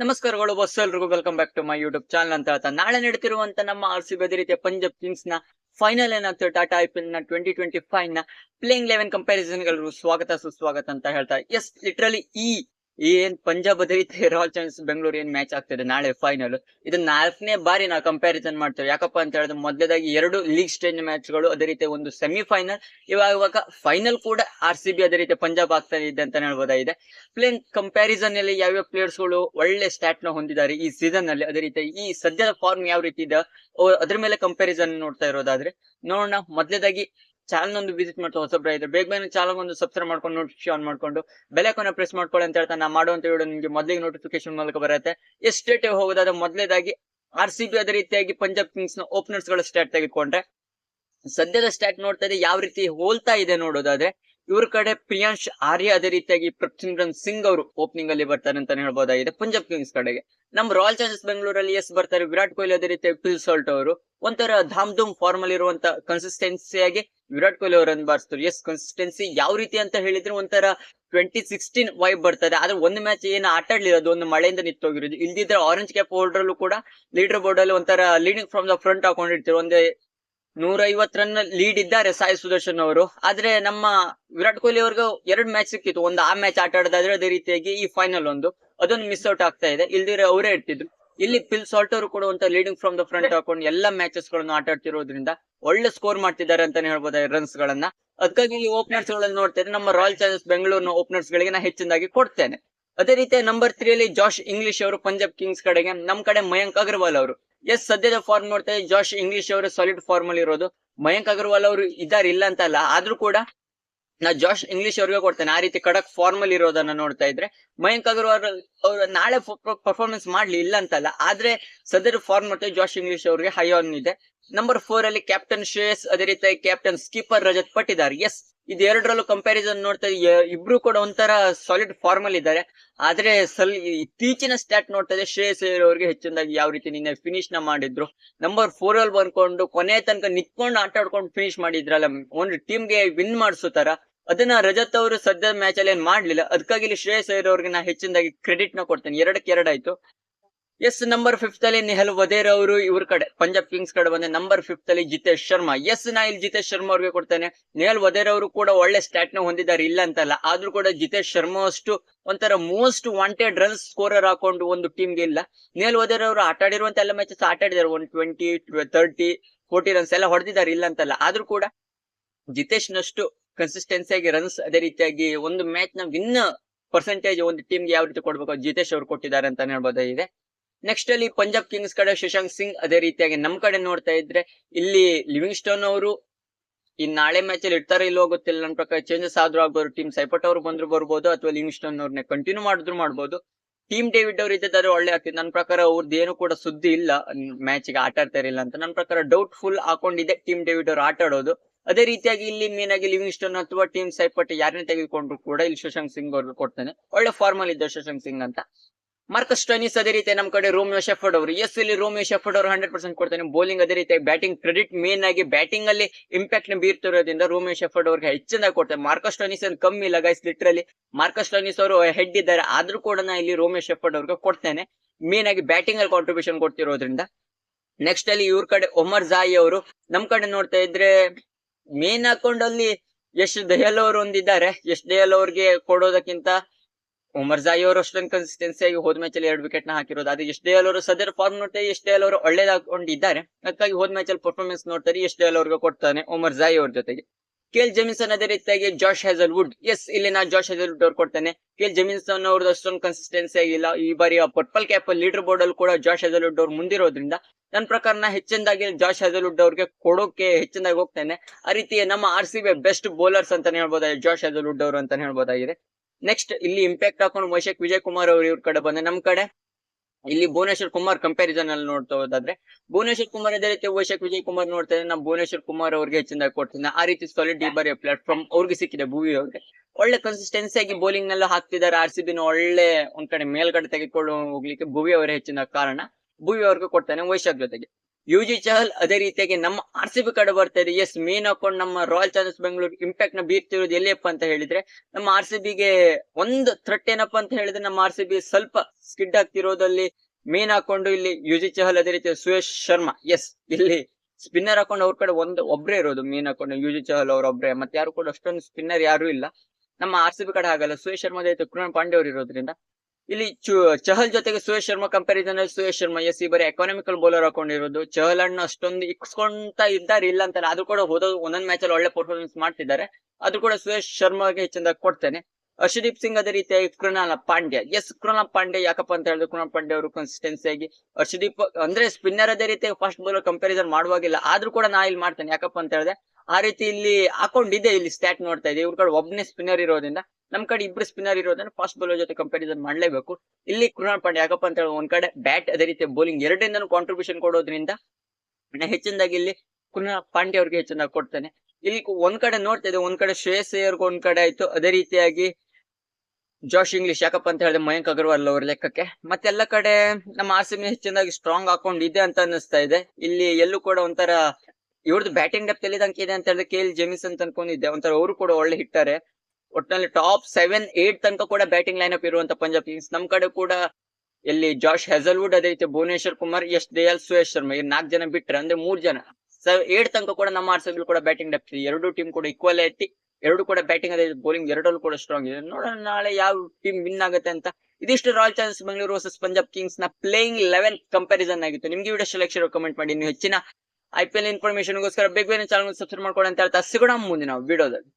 ನಮಸ್ಕಾರಗಳು ಬಸ್ ಎಲ್ರಿಗೂ. Welcome back to my YouTube channel ಅಂತ ಹೇಳ್ತಾ. ನಾಳೆ ನಡೀತಿರುವಂತ ನಮ್ಮ ಆರ್ ಸಿ ಬಿ ರೀತಿಯ ಪಂಜಾಬ್ ಕಿಂಗ್ಸ್ನ ಫೈನಲ್ ಏನಾಗ್ತದೆ ಟಾಟಾ ಐ ಪಿ ಎಲ್ನ ಟ್ವೆಂಟಿ ಟ್ವೆಂಟಿ ಫೈವ್ನ ಪ್ಲೇಯಿಂಗ್ ಲೆವೆನ್ ಕಂಪ್ಯಾರಿಸನ್ ಸ್ವಾಗತ, ಸುಸ್ವಾಗತ ಅಂತ ಹೇಳ್ತಾ. ಎಸ್ ಲಿಟ್ರಲಿ ಈ ಏನ್ ಪಂಜಾಬ್ ಅದೇ ರೀತಿ ರಾಯಲ್ ಚಾಲೆಂಜರ್ಸ್ ಬೆಂಗಳೂರು ಏನ್ ಮ್ಯಾಚ್ ಆಗ್ತದೆ ನಾಳೆ ಫೈನಲ್ ಇದು ನಾಲ್ಕನೇ ಬಾರಿ ನಾವು ಕಂಪ್ಯಾರಿಸನ್ ಮಾಡ್ತೇವೆ. ಯಾಕಪ್ಪ ಅಂತ ಹೇಳಿದ್ರೆ ಮೊದಲೇದಾಗಿ ಎರಡು ಲೀಗ್ ಸ್ಟೇಜ್ ಮ್ಯಾಚ್ಗಳು ಅದೇ ರೀತಿ ಒಂದು ಸೆಮಿಫೈನಲ್ ಇವಾಗ ಇವಾಗ ಫೈನಲ್ ಕೂಡ ಆರ್ ಸಿ ಬಿ ಅದೇ ರೀತಿ ಪಂಜಾಬ್ ಆಗ್ತಾ ಇದೆ ಅಂತ ಹೇಳ್ಬೋದಾಗಿದೆ. ಪ್ಲೇನ್ ಕಂಪ್ಯಾರಿಸನ್ ಅಲ್ಲಿ ಯಾವ್ಯಾವ ಪ್ಲೇಯರ್ಸ್ಗಳು ಒಳ್ಳೆ ಸ್ಟಾಟ್ನ ಹೊಂದಿದ್ದಾರೆ ಈ ಸೀಸನ್ ಅಲ್ಲಿ, ಅದೇ ರೀತಿ ಈ ಸದ್ಯದ ಫಾರ್ಮ್ ಯಾವ ರೀತಿ ಇದೆ, ಅದ್ರ ಮೇಲೆ ಕಂಪ್ಯಾರಿಸನ್ ನೋಡ್ತಾ ಇರೋದಾದ್ರೆ, ನೋಡೋಣ. ಮೊದಲೇದಾಗಿ ಚಾನಲ್ ಒಂದು ವಿಸಿಟ್ ಮಾಡ್ತಾ ಹೊಸಬ್ರ ಇದ್ರೆ, ಬೇಗ ಬೇಗ ಚಾನಲ್ ಒಂದು ಸಬ್ಸ್ಕ್ರೈಬ್ ಮಾಡ್ಕೊಂಡು ನೋಟಿಫಿಕೇಶನ್ ಆನ್ ಮಾಡ್ಕೊಂಡು ಬೆಲೆಕೋನ ಪ್ರೆಸ್ ಮಾಡ್ಕೊಳ್ಳಿ ಅಂತ ಹೇಳ್ತಾ ನಾ ಮಾಡುವಂತ ವಿಡಿಯೋ ನಿಮಗೆ ಮೊದಲಿಗೆ ನೋಟಿಫಿಕೇಶನ್ ಮೂಲಕ ಬರುತ್ತೆ. ಎಸ್ಟೇಟ್ ಹೋಗೋದಾದ್ರೆ ಮೊದಲೇದಾಗಿ ಆರ್ ಸಿ ಬಿ ಅದೇ ರೀತಿಯಾಗಿ ಪಂಜಾಬ್ ಕಿಂಗ್ಸ್ನ ಓಪನರ್ಸ್ಗಳ ಸ್ಟಾರ್ಟ್ ತೆಗೆದುಕೊಂಡ್ರೆ ಸದ್ಯದ ಸ್ಟಾಟ್ ನೋಡ್ತಾ ಇದೆ ಯಾವ ರೀತಿ ಹೋಲ್ತಾ ಇದೆ ನೋಡೋದಾದ್ರೆ, ಇವ್ರ ಕಡೆ ಪ್ರಿಯಾಂಶ್ ಆರ್ಯ ಅದೇ ರೀತಿಯಾಗಿ ಪ್ರತಿಮ್ರನ್ ಸಿಂಗ್ ಅವರು ಓಪನಿಂಗ್ ಅಲ್ಲಿ ಬರ್ತಾರೆ ಅಂತ ಹೇಳ್ಬೋದಾಗಿದೆ ಪಂಜಾಬ್ ಕಿಂಗ್ಸ್ ಕಡೆಗೆ. ನಮ್ ರಾಯಲ್ ಚಾಲೆಂಜರ್ಸ್ ಬೆಂಗಳೂರಲ್ಲಿ ಎಸ್ ಬರ್ತಾರೆ, ವಿರಾಟ್ ಕೊಹ್ಲಿ ಅದೇ ರೀತಿಯಾಗಿ ಪಿಲ್ ಸಾಲ್ಟ್ ಅವರು. ಒಂಥರ ಧಾಮ್ ಧೂಮ್ ಫಾರ್ಮ್ ಅಲ್ಲಿ ಇರುವಂತ ಕನ್ಸಿಸ್ಟೆನ್ಸಿಯಾಗಿ ವಿರಾಟ್ ಕೊಹ್ಲಿ ಅವರನ್ನು ಬಾರಿಸ್ತಾರೆ ಎಸ್ ಕನ್ಸಿಸ್ಟೆನ್ಸಿ ಯಾವ ರೀತಿ ಅಂತ ಹೇಳಿದ್ರೆ ಒಂಥರ ಟ್ವೆಂಟಿ ಸಿಕ್ಸ್ಟೀನ್ ವೈಬ್ ಬರ್ತದೆ. ಆದ್ರೆ ಒಂದು ಮ್ಯಾಚ್ ಏನು ಆಟ ಆಡ್ಲಿರೋದು ಒಂದು ಮಳೆಯಿಂದ ನಿಂತೋಗಿರೋದು ಇಲ್ದಿದ್ರೆ ಆರೆಂಜ್ ಕ್ಯಾಪ್ ಹೋಲ್ಡರ್ ಅಲ್ಲೂ ಕೂಡ ಲೀಡರ್ ಬೋರ್ಡ್ ಅಲ್ಲಿ ಒಂಥರ ಲೀಡಿಂಗ್ ಫ್ರಮ್ ದ ಫ್ರಂಟ್ ಹಾಕೊಂಡಿರ್ತಾರೆ ಒಂದೇ ನೂರ ಐವತ್ ರನ್ ಲೀಡ್ ಇದ್ದಾರೆ ಸಾಯಿ ಸುದರ್ಶನ್ ಅವರು. ಆದ್ರೆ ನಮ್ಮ ವಿರಾಟ್ ಕೊಹ್ಲಿ ಅವ್ರಿಗೆ ಎರಡ್ ಮ್ಯಾಚ್ ಸಿಕ್ಕಿತ್ತು. ಒಂದು ಆ ಮ್ಯಾಚ್ ಆಟ ಆಡೋದಾದ್ರೆ ಅದೇ ರೀತಿಯಾಗಿ ಈ ಫೈನಲ್ ಒಂದು. ಅದೊಂದು ಮಿಸ್ ಔಟ್ ಆಗ್ತಾ ಇದೆ. ಇಲ್ದಿರ ಅವರೇ ಇರ್ತಿದ್ರು. ಇಲ್ಲಿ ಪಿಲ್ ಸಾಲ್ಟ್ ಅವರು ಕೂಡ ಒಂಥರ ಲೀಡಿಂಗ್ ಫ್ರಮ್ ದ ಫ್ರಂಟ್ ಹಾಕೊಂಡು ಎಲ್ಲಾ ಮ್ಯಾಚಸ್ಗಳನ್ನು ಆಟ ಆಡ್ತಿರೋದ್ರಿಂದ ಒಳ್ಳೆ ಸ್ಕೋರ್ ಮಾಡ್ತಿದ್ದಾರೆ ಅಂತಾನೆ ಹೇಳ್ಬೋದು ರನ್ಸ್ ಗಳನ್ನ. ಅದಕ್ಕಾಗಿ ಈ ಓಪನರ್ಸ್ಗಳನ್ನು ನೋಡ್ತೇನೆ ನಮ್ಮ ರಾಯಲ್ ಚಾಲೆಂಜರ್ಸ್ ಬೆಂಗಳೂರಿನ ಓಪನರ್ಸ್ ಗಳಿಗೆ ನಾ ಹೆಚ್ಚಿನದಾಗಿ ಕೊಡ್ತೇನೆ. ಅದೇ ರೀತಿ ನಂಬರ್ ತ್ರೀ ಅಲ್ಲಿ ಜಾಶ್ ಇಂಗ್ಲಿಷ್ ಅವರು ಪಂಜಾಬ್ ಕಿಂಗ್ಸ್ ಕಡೆಗೆ ನಮ್ ಕಡೆ ಮಯಂಕ್ ಅಗರ್ವಾಲ್ ಅವರು. ಎಸ್ ಸದ್ಯದ ಫಾರ್ಮ್ ನೋಡ್ತಾ ಜಾಶ್ ಇಂಗ್ಲಿಷ್ ಅವರು ಸಾಲಿಡ್ ಫಾರ್ಮ್ ಅಲ್ಲಿ ಇರೋದು. ಮಯಾಂಕ್ ಅಗರ್ವಾಲ್ ಅವರು ಇದಾರೆ ಇಲ್ಲ ಅಂತ ಅಲ್ಲ, ಆದ್ರೂ ಕೂಡ ನಾ ಜಾಶ್ ಇಂಗ್ಲಿಷ್ ಅವ್ರಿಗೆ ಕೊಡ್ತೇನೆ. ಆ ರೀತಿ ಕಡಕ್ ಫಾರ್ಮಲ್ ಇರೋದನ್ನ ನೋಡ್ತಾ ಇದ್ರೆ, ಮಯಾಂಕ್ ಅಗರ್ವಾಲ್ ಅವರು ನಾಳೆ ಪರ್ಫಾರ್ಮೆನ್ಸ್ ಮಾಡ್ಲಿ, ಇಲ್ಲ ಅಂತಲ್ಲ. ಆದ್ರೆ ಸದರ್ ಫಾರ್ಮ್ ನೋಡ್ತಾ ಜಾಶ್ ಇಂಗ್ಲಿಷ್ ಅವ್ರಿಗೆ ಹೈ ಆನ್ ಇದೆ. ನಂಬರ್ ಫೋರ್ ಅಲ್ಲಿ ಕ್ಯಾಪ್ಟನ್ ಶ್ರೇಯಸ್, ಅದೇ ರೀತಿ ಕ್ಯಾಪ್ಟನ್ ಸ್ಕೀಪರ್ ರಜತ್ ಪಟ್ ಎಸ್ ಇದು ಎರಡರಲ್ಲೂ ಕಂಪ್ಯಾರಿಸನ್ ನೋಡ್ತಾ ಇಬ್ರು ಕೂಡ ಒಂಥರ ಸಾಲಿಡ್ ಫಾರ್ಮಲ್ ಇದ್ದಾರೆ. ಆದ್ರೆ ಸಲ್, ಇತ್ತೀಚಿನ ಸ್ಟಾಟ್ ನೋಡ್ತಾ ಇದ್ರೆ ಶ್ರೇಯಸ್ ಅವ್ರಿಗೆ ಹೆಚ್ಚಿನದಾಗಿ ಯಾವ ರೀತಿ ನಿನ್ನೆ ಫಿನಿಶ್ನ ಮಾಡಿದ್ರು. ನಂಬರ್ ಫೋರ್ ಅಲ್ಲಿ ಬಂದ್ಕೊಂಡು ಕೊನೆ ತನಕ ನಿತ್ಕೊಂಡು ಆಟ ಆಡ್ಕೊಂಡು ಫಿನಿಶ್ ಮಾಡಿದ್ರಲ್ಲ, ಒಂದು ಟೀಮ್ಗೆ ವಿನ್ ಮಾಡಿಸೋ ತರ ಅದನ್ನ ರಜತ್ ಅವರು ಸದ್ಯ ಮ್ಯಾಚ್ ಅಲ್ಲಿ ಏನ್ ಮಾಡ್ಲಿಲ್ಲ. ಅದಕ್ಕಾಗಿ ಇಲ್ಲಿ ಶ್ರೇಯಸ್ ಅಯ್ಯರ್ ಅವ್ರಿಗೆ ನಾ ಹೆಚ್ಚಿನದಾಗಿ ಕ್ರೆಡಿಟ್ನ ಕೊಡ್ತೇನೆ. ಎರಡಕ್ಕೆ ಎರಡಾಯ್ತು ಎಸ್ ನಂಬರ್ ಫಿಫ್ತ್ ಅಲ್ಲಿ ನೆಹಲ್ ವದೇರ್ ಅವರು ಇವ್ರ ಕಡೆ, ಪಂಜಾಬ್ ಕಿಂಗ್ಸ್ ಕಡೆ ಬಂದ ನಂಬರ್ ಫಿಫ್ತ್ ಅಲ್ಲಿ ಜಿತೇಶ್ ಶರ್ಮಾ. ಎಸ್ ನಾ ಇಲ್ಲಿ ಜಿತೇಶ್ ಶರ್ಮಾ ಅವ್ರಿಗೆ ಕೊಡ್ತೇನೆ. ನೆಹಲ್ ವದೇರ್ ಅವರು ಕೂಡ ಒಳ್ಳೆ ಸ್ಟಾಟ್ನ ಹೊಂದಿದ್ದಾರೆ. ಇಲ್ಲ ಅಂತಲ್ಲ, ಆದ್ರೂ ಕೂಡ ಜಿತೇಶ್ ಶರ್ಮಾ ಅಷ್ಟು ಒಂಥರ ಮೋಸ್ಟ್ ವಾಂಟೆಡ್ ರನ್ಸ್ ಸ್ಕೋರರ್ ಹಾಕೊಂಡು ಒಂದು ಟೀಮ್ಗೆ ಇಲ್ಲ. ನೆಹಲ್ ವದೇರ್ ಅವರು ಆಟ ಆಡಿರುವಂತ ಎಲ್ಲ ಮ್ಯಾಚಸ್ ಆಟ ಆಡಿದ್ದಾರೆ. One twenty thirty forty runs ಎಲ್ಲ ಹೊಡೆದಿದ್ದಾರೆ. ಇಲ್ಲ ಅಂತಲ್ಲ, ಆದ್ರೂ ಕೂಡ ಜಿತೇಶ್ ನಷ್ಟು ಕನ್ಸಿಸ್ಟೆನ್ಸಿ ಆಗಿ ರನ್ಸ್ ಅದೇ ರೀತಿಯಾಗಿ ಒಂದು ಮ್ಯಾಚ್ನ ವಿನ್ ಪರ್ಸೆಂಟೇಜ್ ಒಂದು ಟೀಮ್ಗೆ ಯಾವ ರೀತಿ ಕೊಡ್ಬೇಕು ಜಿತೇಶ್ ಅವರು ಕೊಟ್ಟಿದ್ದಾರೆ ಅಂತ ಹೇಳ್ಬೋದಾಗಿದೆ ನೆಕ್ಸ್ಟ್ ಅಲ್ಲಿ ಪಂಜಾಬ್ ಕಿಂಗ್ಸ್ ಕಡೆ ಶಶಾಂಕ್ ಸಿಂಗ್ ಅದೇ ರೀತಿಯಾಗಿ ನಮ್ ಕಡೆ ನೋಡ್ತಾ ಇದ್ರೆ ಇಲ್ಲಿ ಲಿವಿಂಗ್ ಸ್ಟೋನ್ ಅವರು ಈ ನಾಳೆ ಮ್ಯಾಚ್ ಅಲ್ಲಿ ಇರ್ತಾರೆ ಇಲ್ಲೋ ಗೊತ್ತಿಲ್ಲ ನನ್ನ ಪ್ರಕಾರ ಚೇಂಜಸ್ ಆದ್ರೂ ಆಗ್ಬೋದು ಟೀಮ್ ಸೈಪಟ್ ಅವರು ಬಂದ್ರು ಬರ್ಬೋದು ಅಥವಾ ಲಿವಿಂಗ್ ಸ್ಟೋನ್ ಅವ್ರನ್ನ ಕಂಟಿನ್ಯೂ ಮಾಡಿದ್ರು ಮಾಡ್ಬೋದು. ಟೀಮ್ ಡೇವಿಡ್ ಅವ್ರು ಇದ್ದಾರೆ ಒಳ್ಳೆ ಆಗ್ತಿತ್ತು. ನನ್ನ ಪ್ರಕಾರ ಅವ್ರದ್ದು ಏನು ಕೂಡ ಸುದ್ದಿ ಇಲ್ಲ. ಮ್ಯಾಚ್ಗೆ ಆಟ ಆಡ್ತಾ ಇರಲಿಲ್ಲ ಅಂತ. ನನ್ನ ಪ್ರಕಾರ ಡೌಟ್ ಫುಲ್ ಹಾಕೊಂಡಿದೆ ಟೀಮ್ ಡೇವಿಡ್ ಅವರು ಆಟ ಆಡೋದು. ಅದೇ ರೀತಿಯಾಗಿ ಇಲ್ಲಿ ಮೇನ್ ಆಗಿ ಲಿವಿಂಗ್ ಸ್ಟೋನ್ ಅಥವಾ ಟೀಮ್ ಸೈಪಟ್ ಯಾರನ್ನೇ ತೆಗೆದುಕೊಂಡ್ರು ಕೂಡ ಇಲ್ಲಿ ಶಶಾಂಕ್ ಸಿಂಗ್ ಅವ್ರಿಗೆ ಕೊಡ್ತೇನೆ. ಒಳ್ಳೆ ಫಾರ್ಮ್ ಅಲ್ಲಿ ಇದ್ದ ಶಶಾಂಕ್ ಸಿಂಗ್ ಅಂತ. ಮಾರ್ಕಸ್ ಟೋನಿಸ್ ಅದೇ ರೀತಿ ನಮ್ಮ ಕಡೆ ರೋಮಿಯೋ ಶೆಫರ್ಡ್ ಅವರು. ಎಸ್ ಇಲ್ಲಿ ರೋಮಿಯೋ ಶೆಫರ್ಡ್ ಅವರು ಹಂಡ್ರೆಡ್ ಪರ್ಸೆಂಟ್ ಕೊಡ್ತಾನೆ. ಬೌಲಿಂಗ್ ಅದೇ ರೀತಿ ಬ್ಯಾಟಿಂಗ್ ಕ್ರೆಡಿಟ್ ಮೇನ್ ಆಗಿ ಬ್ಯಾಟಿಂಗ್ ಅಲ್ಲಿ ಇಂಪ್ಯಾಕ್ಟ್ನ ಬೀರ್ತಿರೋದ್ರಿಂದ ರೋಮಿಯೋ ಶೆಫರ್ಡ್ ಅವ್ರಿಗೆ ಹೆಚ್ಚಿನ ಕೊಡ್ತಾರೆ ಮಾರ್ಕಸ್ ಸ್ಟೋನಿಸ್ ಏನು ಕಮ್ಮಿ ಇಲ್ಲ ಗೈಸ್ ಲಿಟ್ರಲಿ ಮಾರ್ಕಸ್ ಟೋನಿಸ್ ಅವರು ಹೆಡ್ ಇದ್ದಾರೆ. ಆದ್ರೂ ಕೂಡ ನಾ ಇಲ್ಲಿ ರೋಮಿಯೋ ಶೆಫರ್ಡ್ ಅವ್ರಿಗೆ ಕೊಡ್ತೇನೆ. ಮೇನ್ ಆಗಿ ಬ್ಯಾಟಿಂಗ್ ಅಲ್ಲಿ ಕಾಂಟ್ರಿಬ್ಯೂಷನ್ ಕೊಡ್ತಿರೋದ್ರಿಂದ. ನೆಕ್ಸ್ಟ್ ಅಲ್ಲಿ ಇವ್ರ ಕಡೆ ಒಮರ್ ಜಾಯಿ ಅವರು. ನಮ್ ಕಡೆ ನೋಡ್ತಾ ಇದ್ರೆ ಮೇನ್ ಅಕೌಂಟ್ ಅಲ್ಲಿ ಯಶ್ ದಯಾಲ್ ಅವರು ಒಂದಿದ್ದಾರೆ. ಯಶ್ ದಯಾಲ್ ಅವ್ರಿಗೆ ಕೊಡೋದಕ್ಕಿಂತ ಉಮರ್ ಜಾಯಿ ಅವರು ಅಷ್ಟೊಂದು ಕನ್ಸಿಸ್ಟೆನ್ಸಿ ಆಗಿ ಹೋದ ಮ್ಯಾಚ್ ಅಲ್ಲಿ ಎರಡು ವಿಕೆಟ್ನ ಹಾಕಿರೋದು. ಅದು ದಯಾಲ್ ಅವರು ಸದ್ಯ ಫಾರ್ಮ್ ನೋಡ್ತಾರೆ ದಯಾಲ್ ಅವರು ಒಳ್ಳೇದಾಕೊಂಡಿದ್ದಾರೆ ಅದಕ್ಕಾಗಿ ಹೋದ ಮ್ಯಾಚ್ ಅಲ್ಲಿ ಪರ್ಫಾರ್ಮೆನ್ಸ್ ನೋಡ್ತಾರೆ ದಯಾಲ್ ಅವ್ರಿಗೆ ಕೊಡ್ತಾನೆ ಉಮರ್ ಜಾಯಿ ಅವ್ರ ಜೊತೆಗೆ. ಕೆಲ್ ಜಮಿನ್ಸನ್ ಅದೇ ರೀತಿಯಾಗಿ ಜಾಶ್ ಹೆಸಲ್ ವುಡ್ ಎಸ್ ಇಲ್ಲಿ ನಾನು ಜಾಶ್ ಹೆಸಲ್ ವುಡ್ ಅವ್ರು ಕೊಡ್ತೇನೆ. ಕೆಲ್ ಜಮಿನ್ಸನ್ ಅವ್ರದ್ದು ಅಷ್ಟೊಂದು ಕನ್ಸಿಸ್ಟೆನ್ಸಿ ಆಗಿಲ್ಲ. ಈ ಬಾರಿ ಪರ್ಪಲ್ ಕ್ಯಾಪ್ ಲೀಡರ್ ಬೋರ್ಡ್ ಅಲ್ಲಿ ಕೂಡ ಜಾಶ್ ಹೆಜಲ್ವುಡ್ ಅವ್ರು ಮುಂದಿರೋದ್ರಿಂದ ನನ್ನ ಪ್ರಕಾರ ನಾ ಹೆಚ್ಚಿನದಾಗಿ ಜಾಶ್ ಹೆಜಲ್ವುಡ್ ಅವ್ರಿಗೆ ಕೊಡೋಕೆ ಹೆಚ್ಚಿನದಾಗಿ ಹೋಗ್ತೇನೆ. ಆ ರೀತಿ ನಮ್ಮ R C B best bowlers ಅಂತಾನೆ ಹೇಳ್ಬೋದಾಗಿದೆ ಜಾಶ್ ಹೆಜಲ್ವುಡ್ ಅವರು ಅಂತಾನೆ ಹೇಳ್ಬೋದಾಗಿದೆ. ನೆಕ್ಸ್ಟ್ ಇಲ್ಲಿ ಇಂಪ್ಯಾಕ್ಟ್ ಹಾಕೊಂಡು ಮಹೇಶ್ ವಿಜಯ್ ಕುಮಾರ್ ಅವರು ಇವ್ರ ಕಡೆ ಬಂದೆ ನಮ್ ಕಡೆ ಇಲ್ಲಿ ಭುವನೇಶ್ವರ್ ಕುಮಾರ್ ಕಂಪ್ಯಾರಿಸನ್ ಅಲ್ಲಿ ನೋಡ್ತಾ ಹೋದಾದ್ರೆ, ಭುವನೇಶ್ವರ್ ಕುಮಾರ್ ಅದೇ ರೀತಿ ವೈಶಾಖ್ ವಿಜಯ್ ಕುಮಾರ್ ನೋಡ್ತಾ ಇದ್ರೆ ನಾವು ಭುವನೇಶ್ವರ್ ಕುಮಾರ್ ಅವ್ರಿಗೆ ಹೆಚ್ಚಿನದಾಗಿ ಕೊಡ್ತೀನಿ. ಆ ರೀತಿ ಸಾಲಿಡ್ ಈ ಬಾರಿ ಪ್ಲಾಟ್ಫಾರ್ಮ್ ಅವ್ರಿಗೆ ಸಿಕ್ಕಿದೆ ಭೂವಿ ಅವ್ರಿಗೆ. ಒಳ್ಳೆ ಕನ್ಸಿಸ್ಟೆನ್ಸಿ ಆಗಿ ಬೌಲಿಂಗ್ ನೆಲ್ಲ ಹಾಕ್ತಿದ್ದಾರೆ. ಆರ್ ಸಿ ಬಿನ ಒಳ್ಳೆ ಒಂದ್ ಕಡೆ ಮೇಲ್ಗಡೆ ತೆಗೆದುಕೊಂಡು ಹೋಗ್ಲಿಕ್ಕೆ ಭುವಿ ಅವರೇ ಹೆಚ್ಚಿನ ಕಾರಣ ಭುವಿ ಅವ್ರಿಗೆ ಕೊಡ್ತಾನೆ. ವೈಶಾಖ್ ಜೊತೆಗೆ. ಯು ಜಿ ಚಹಲ್ ಅದೇ ರೀತಿಯಾಗಿ ನಮ್ಮ ಆರ್ ಸಿ ಬಿ ಕಡೆ ಬರ್ತಾ ಇದೆ ಎಸ್ ಮೇನ್ ಹಾಕೊಂಡು ನಮ್ಮ ರಾಯಲ್ ಚಾಲೆಂಜರ್ಸ್ ಬೆಂಗಳೂರು ಇಂಪ್ಯಾಕ್ಟ್ನ ಬೀರ್ತಿರೋದು ಎಲ್ಲಿಯಪ್ಪ ಅಂತ ಹೇಳಿದ್ರೆ, ನಮ್ಮ ಆರ್ ಸಿ ಬಿಗೆ ಒಂದು ಥ್ರೆಟ್ ಏನಪ್ಪ ಅಂತ ಹೇಳಿದ್ರೆ, ನಮ್ಮ ಆರ್ ಸಿ ಬಿ ಸ್ವಲ್ಪ ಸ್ಕಿಡ್ ಆಗ್ತಿರೋದಲ್ಲಿ ಮೇನ್ ಹಾಕೊಂಡು ಇಲ್ಲಿ ಯು ಜಿ ಚಹಲ್, ಅದೇ ರೀತಿ ಸುಯೇಶ್ ಶರ್ಮಾ. ಎಸ್ ಇಲ್ಲಿ ಸ್ಪಿನ್ನರ್ ಹಾಕೊಂಡು ಅವ್ರ ಕಡೆ ಒಂದು, ಒಬ್ರೇ ಇರೋದು ಮೇನ್ ಹಾಕೊಂಡು ಯು ಜಿ ಚಹಲ್ ಅವ್ರೊಬ್ರೆ ಮತ್ತೆ ಯಾರು ಕೂಡ ಅಷ್ಟೊಂದು ಸ್ಪಿನ್ನರ್ ಯಾರು ಇಲ್ಲ. ನಮ್ಮ ಆರ್ ಸಿ ಬಿ ಕಡೆ ಆಗಲ್ಲ ಸುಯೇಶ್ ಶರ್ಮಾ ಕೃಣಾಲ್ ಪಾಂಡೆ ಅವರು ಇರೋದ್ರಿಂದ. ಇಲ್ಲಿ ಚಹಲ್ ಜೊತೆಗೆ ಸುರೇಶ್ ಶರ್ಮಾ ಕಂಪ್ಯಾರಿಸನ್ ಅಲ್ಲಿ ಸುಯೇಶ್ ಶರ್ಮಾ, ಎಸ್ ಈ ಬರೀ ಎಕಾನಮಿಕಲ್ ಬೌಲರ್ ಹಾಕೊಂಡಿರೋದು. ಚಹಲ್ ಅಣ್ಣ ಅಷ್ಟೊಂದು ಇಕ್ಸ್ಕೊಂತ ಇದ್ದಾರೆ, ಇಲ್ಲ ಅಂತಾರೆ ಅದು ಕೂಡ ಹೋದ ಒಂದೊಂದು ಮ್ಯಾಚ್ ಅಲ್ಲಿ ಒಳ್ಳೆ ಪರ್ಫಾರ್ಮೆನ್ಸ್ ಮಾಡ್ತಿದ್ದಾರೆ. ಅದು ಕೂಡ ಸುರೇಶ್ ಶರ್ಮಾಗೆ ಹೆಚ್ಚಿನ ಕೊಡ್ತೇನೆ. ಹರ್ಷದೀಪ್ ಸಿಂಗ್ ಅದೇ ರೀತಿಯಾಗಿ ಕೃಣಾಲ್ ಪಾಂಡ್ಯ. ಎಸ್, ಕೃಣಾಲ್ ಪಾಂಡ್ಯ ಯಾಕಪ್ಪ ಅಂತ ಹೇಳಿದ್ರೆ ಕೃಣಾಲ್ ಪಾಂಡ್ಯ ಅವರು ಕನ್ಸಿಸ್ಟೆನ್ಸಿ ಆಗಿ. ಹರ್ಷದೀಪ್ ಅಂದ್ರೆ ಸ್ಪಿನ್ನರ್ ಅದೇ ರೀತಿ ಫಾಸ್ಟ್ ಬೌಲರ್ ಕಂಪ್ಯಾರಿಸನ್ ಮಾಡುವಾಗಿಲ್ಲ. ಆದ್ರೂ ಕೂಡ ನಾ ಇಲ್ಲಿ ಮಾಡ್ತೇನೆ. ಯಾಕಪ್ಪ ಅಂತ ಹೇಳಿದ್ರೆ, ಆ ರೀತಿ ಇಲ್ಲಿ ಹಾಕೊಂಡಿದೆ ಇಲ್ಲಿ ಸ್ಟ್ಯಾಟ್ ನೋಡ್ತಾ ಇದೆ ಇವ್ರ ಕಡೆ ಒಬ್ಬನೇ ಸ್ಪಿನ್ನರ್ ಇರೋದ್ರಿಂದ ನಮ್ ಕಡೆ ಇಬ್ರು ಸ್ಪಿನ್ನರ್ ಇರೋದನ್ನ ಫಾಸ್ಟ್ ಬೌಲರ್ ಜೊತೆ ಕಂಪ್ಯಾರಿಸನ್ ಮಾಡ್ಲೇಬೇಕು. ಇಲ್ಲಿ ಕೃಣಾಲ್ ಪಾಂಡೆ ಯಾಕಪ್ಪ ಅಂತ ಹೇಳಿ ಒಂದ್ ಕಡೆ ಬ್ಯಾಟ್ ಅದೇ ರೀತಿ ಬೌಲಿಂಗ್ ಎರಡರಿಂದನೂ ಕಾಂಟ್ರಿಬ್ಯೂಷನ್ ಕೊಡೋದ್ರಿಂದ ಹೆಚ್ಚಿನದಾಗಿ ಇಲ್ಲಿ ಕೃಣಾಲ್ ಪಾಂಡೆ ಅವ್ರಿಗೆ ಹೆಚ್ಚಿನದಾಗಿ ಕೊಡ್ತಾನೆ. ಇಲ್ಲಿ ಒಂದ್ ಕಡೆ ನೋಡ್ತಾ ಇದೆ ಒಂದ್ ಕಡೆ ಶ್ರೇಯಸ್ ಅಯ್ಯರ್ಗೂ ಒಂದ್ ಕಡೆ ಆಯ್ತು. ಅದೇ ರೀತಿಯಾಗಿ ಜಾಶ್ ಇಂಗ್ಲಿಷ್ ಯಾಕಪ್ಪ ಅಂತ ಹೇಳಿದ್ರೆ ಮಯಂಕ್ ಅಗರ್ವಾಲ್ ಅವ್ರ ಲೆಕ್ಕಕ್ಕೆ. ಮತ್ತೆಲ್ಲ ಕಡೆ ನಮ್ಮ ಆರ್ ಸಿ ಹೆಚ್ಚಿನದಾಗಿ ಸ್ಟ್ರಾಂಗ್ ಹಾಕೊಂಡಿದೆ ಅಂತ ಅನ್ನಿಸ್ತಾ ಇದೆ. ಇಲ್ಲಿ ಎಲ್ಲೂ ಕೂಡ ಒಂಥರ ಇವ್ರದ್ದು ಬ್ಯಾಟಿಂಗ್ ಡೆಪ್ ತನಕ ಇದೆ ಅಂತ ಹೇಳಿದ್ರೆ ಕೆ ಎಲ್ ಜೆಮಿಸ್ ಅಂತ ಅನ್ಕೊಂಡಿದ್ದೆ ಒಂಥರ ಅವರು ಕೂಡ ಒಳ್ಳೆ ಹಿಟ್ಟಾರೆ ಒಟ್ಟಿನಲ್ಲಿ ಟಾಪ್ ಸೆವೆನ್, ಏಟ್ ತನಕ ಕೂಡ ಬ್ಯಾಟಿಂಗ್ ಲೈನ್ ಅಪ್ ಇರುವಂತ ಪಂಜಾಬ್ ಕಿಂಗ್ಸ್. ನಮ್ ಕಡೆ ಕೂಡ ಎಲ್ಲಿ ಜಾಶ್ ಹೆಸಲ್ವುಡ್ ಅದೇ ರೀತಿ ಭುವನೇಶ್ವರ್ ಕುಮಾರ್ ಯಶ್ ದಯಾಲ್ ಸುಯೇಶ್ ಶರ್ಮಾ ಈ ನಾಲ್ಕು ಜನ ಬಿಟ್ರೆ ಅಂದ್ರೆ ಮೂರ್ ಜನ. ಏಟ್ ತನಕ ಕೂಡ ನಮ್ಮ ಆರ್ಸಿ ಕೂಡ ಬ್ಯಾಟಿಂಗ್ ಡೆಪ್ತ್ ಎರಡು ಟೀಮ್ ಕೂಡ ಈಕ್ವಾಲಿಟಿ ಎರಡು ಕೂಡ ಬ್ಯಾಟಿಂಗ್ ಅದೇ ಬೌಲಿಂಗ್ ಎರಡಲ್ಲೂ ಕೂಡ ಸ್ಟ್ರಾಂಗ್ ಇದೆ. ನೋಡೋಣ ನಾಳೆ ಯಾವ ಟೀಮ್ ವಿನ್ ಆಗುತ್ತೆ ಅಂತ. ಇದಿಷ್ಟು Royal Challengers Bengaluru versus Punjab ಕಿಂಗ್ಸ್ನ playing eleven comparison ಆಗಿತ್ತು. ನಿಮ್ಗೆ ವಿಡಿಯೋ ಸೆಲೆಕ್ಷನ್ ಕಮೆಂಟ್ ಮಾಡಿ. ನೀವು ಹೆಚ್ಚಿನ ಐ ಪಿ ಎಲ್ ಇನ್ಫಾರ್ಮೇಶನ್ಗೋಸ್ಕರ ಬೇಗ ಬೇರೆ ಚಾನಲ್ ಸಬ್ಸ್ಕ್ರೈಬ್ ಮಾಡ್ಕೊಳ್ಳಿ ಅಂತ ಹೇಳ್ತಾ. ಸಿಗೋಣ ಮುಂದಿನ ವಿಡಿಯೋದಲ್ಲಿ